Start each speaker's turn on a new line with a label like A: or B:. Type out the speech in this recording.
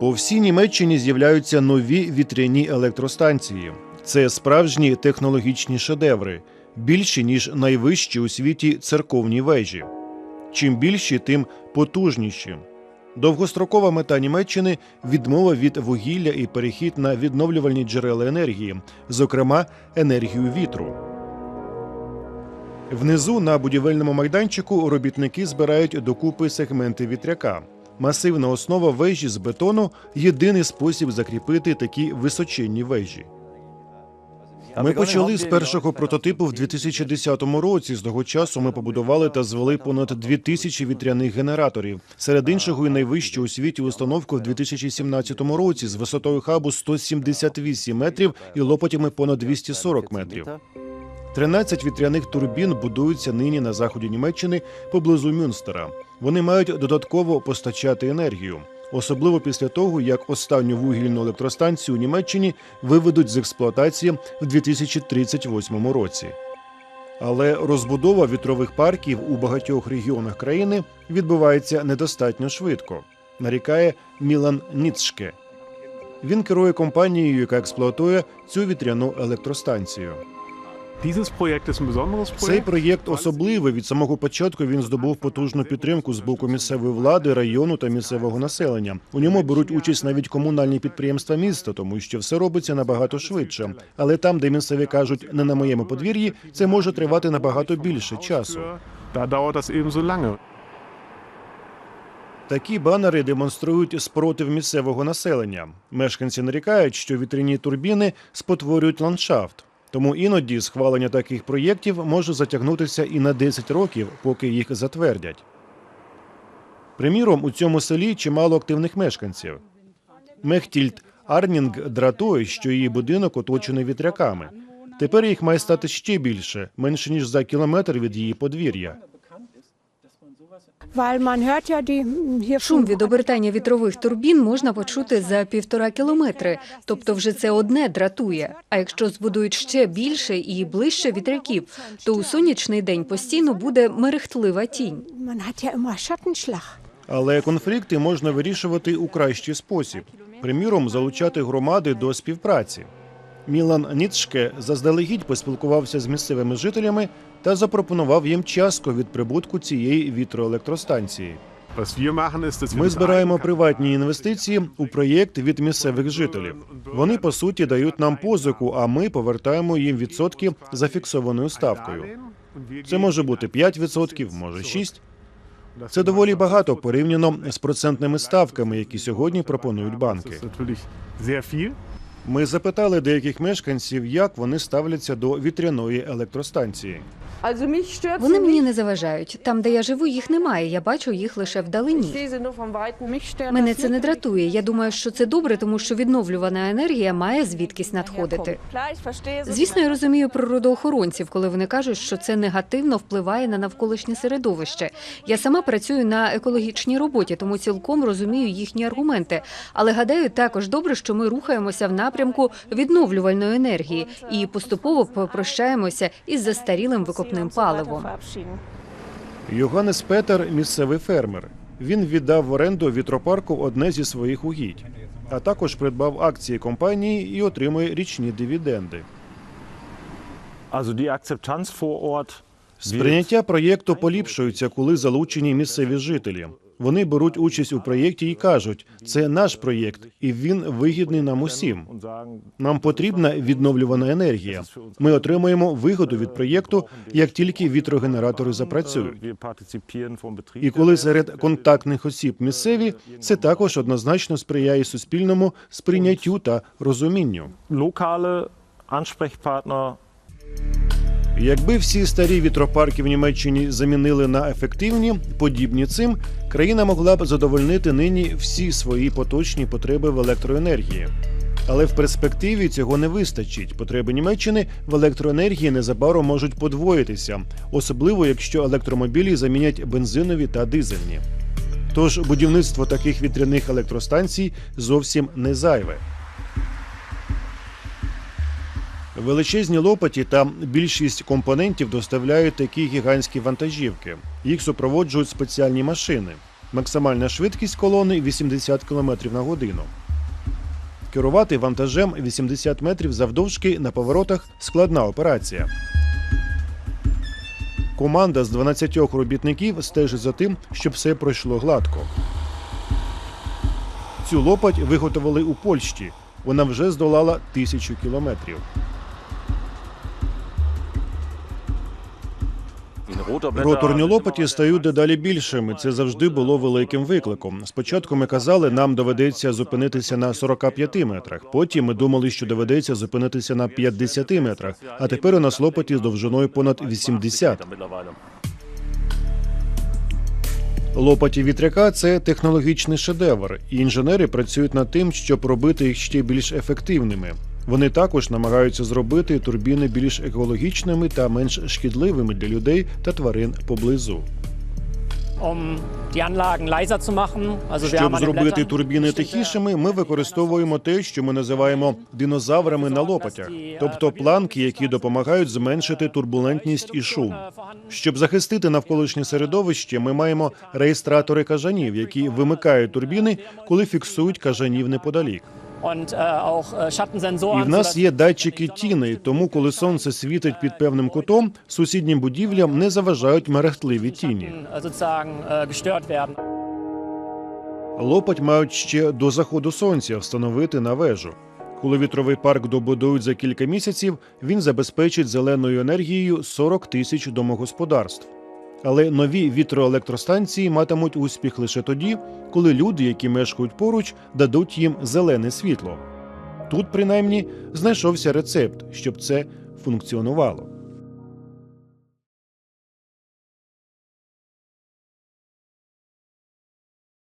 A: По всій Німеччині з'являються нові вітряні електростанції. Це справжні технологічні шедеври, більші ніж найвищі у світі церковні вежі. Чим більші, тим потужніші. Довгострокова мета Німеччини відмова від вугілля і перехід на відновлювальні джерела енергії, зокрема енергію вітру. Внизу на будівельному майданчику робітники збирають докупи сегменти вітряка. Масивна основа вежі з бетону єдиний спосіб закріпити такі височенні вежі. Ми почали з першого прототипу в 2010 році. З того часу ми побудували та звели понад 2000 вітряних генераторів. Серед іншого, і найвищу у світі установку в 2017 році з висотою хабу 178 метрів і лопатями понад 240 метрів. 13 вітряних турбін будуються нині на заході Німеччини поблизу Мюнстера. Вони мають додатково постачати енергію, особливо після того, як останню вугільну електростанцію у Німеччині виведуть з експлуатації в 2038 році. Але розбудова вітрових парків у багатьох регіонах країни відбувається недостатньо швидко, нарікає Мілан Ніцшке. Він керує компанією, яка експлуатує цю вітряну електростанцію. Цей проєкт особливий. Від самого початку він здобув потужну підтримку з боку місцевої влади, району та місцевого населення. У ньому беруть участь навіть комунальні підприємства міста, тому що все робиться набагато швидше. Але там, де місцеві кажуть, не на моєму подвір'ї, це може тривати набагато більше часу. Такі банери демонструють спротив місцевого населення. Мешканці нарікають, що вітряні турбіни спотворюють ландшафт. Тому іноді схвалення таких проєктів може затягнутися і на 10 років, поки їх затвердять. Приміром, у цьому селі чимало активних мешканців. Мехтільд Арнінг дратує, що її будинок оточений вітряками. Тепер їх має стати ще більше, менше ніж за кілометр від її подвір'я.
B: Шум від обертання вітрових турбін можна почути за півтора кілометри, тобто вже це одне дратує. А якщо збудують ще більше і ближче вітряків, то у сонячний день постійно буде мерехтлива тінь.
A: Але конфлікти можна вирішувати у кращий спосіб, приміром, залучати громади до співпраці. Мілан Ніцшке заздалегідь поспілкувався з місцевими жителями та запропонував їм частку від прибутку цієї вітроелектростанції. Ми збираємо приватні інвестиції у проєкт від місцевих жителів. Вони по суті дають нам позику, а ми повертаємо їм відсотки за фіксованою ставкою. Це може бути 5%, може 6%. Це доволі багато порівняно з процентними ставками, які сьогодні пропонують банки. Ми запитали деяких мешканців, як вони ставляться до вітряної електростанції.
B: Вони мені не заважають. Там, де я живу, їх немає. Я бачу їх лише вдалині. Мене це не дратує. Я думаю, що це добре, тому що відновлювана енергія має звідкись надходити. Звісно, я розумію природоохоронців, коли вони кажуть, що це негативно впливає на навколишнє середовище. Я сама працюю на екологічній роботі, тому цілком розумію їхні аргументи. Але гадаю, також добре, що ми рухаємося в напрямку відновлювальної енергії і поступово попрощаємося із застарілим викопним паливом.
A: Йоганнес Петер місцевий фермер. Він віддав в оренду вітропарку одне зі своїх угідь, а також придбав акції компанії і отримує річні дивіденди.
C: Also die Akzeptanz vor Ort
A: Сприйняття проєкту поліпшується, коли залучені місцеві жителі. Вони беруть участь у проєкті і кажуть, це наш проєкт, і він вигідний нам усім. Нам потрібна відновлювана енергія. Ми отримаємо вигоду від проєкту, як тільки вітрогенератори запрацюють. І коли серед контактних осіб місцеві, це також однозначно сприяє суспільному сприйняттю та розумінню.
C: Ansprechpartner
A: Якби всі старі вітропарки в Німеччині замінили на ефективні, подібні цим, країна могла б задовольнити нині всі свої поточні потреби в електроенергії. Але в перспективі цього не вистачить. Потреби Німеччини в електроенергії незабаром можуть подвоїтися, особливо якщо електромобілі замінять бензинові та дизельні. Тож будівництво таких вітряних електростанцій зовсім не зайве. Величезні лопаті та більшість компонентів доставляють такі гігантські вантажівки. Їх супроводжують спеціальні машини. Максимальна швидкість колони 80 км на годину. Керувати вантажем 80 метрів завдовжки на поворотах складна операція. Команда з 12 робітників стежить за тим, щоб все пройшло гладко. Цю лопать виготовили у Польщі. Вона вже здолала тисячу кілометрів. Роторні лопаті стають дедалі більшими. Це завжди було великим викликом. Спочатку ми казали, нам доведеться зупинитися на 45 метрах. Потім ми думали, що доведеться зупинитися на 50 метрах. А тепер у нас лопаті з довжиною понад 80. Лопаті вітряка це технологічний шедевр, і інженери працюють над тим, щоб робити їх ще більш ефективними. Вони також намагаються зробити турбіни більш екологічними та менш шкідливими для людей та тварин поблизу. Щоб зробити турбіни тихішими, ми використовуємо те, що ми називаємо динозаврами на лопатях, тобто планки, які допомагають зменшити турбулентність і шум. Щоб захистити навколишнє середовище, ми маємо реєстратори кажанів, які вимикають турбіни, коли фіксують кажанів неподалік.
D: Äh, äh.
A: І в нас є датчики тіни, тому коли сонце світить під певним кутом, сусіднім будівлям не заважають мерехтливі тіні.
D: äh, äh.
A: Лопать мають ще до заходу сонця встановити на вежу. Коли вітровий парк добудують за кілька місяців, він забезпечить зеленою енергією 40 тисяч домогосподарств. Але нові вітроелектростанції матимуть успіх лише тоді, коли люди, які мешкають поруч, дадуть їм зелене світло. Тут, принаймні, знайшовся рецепт, щоб це функціонувало.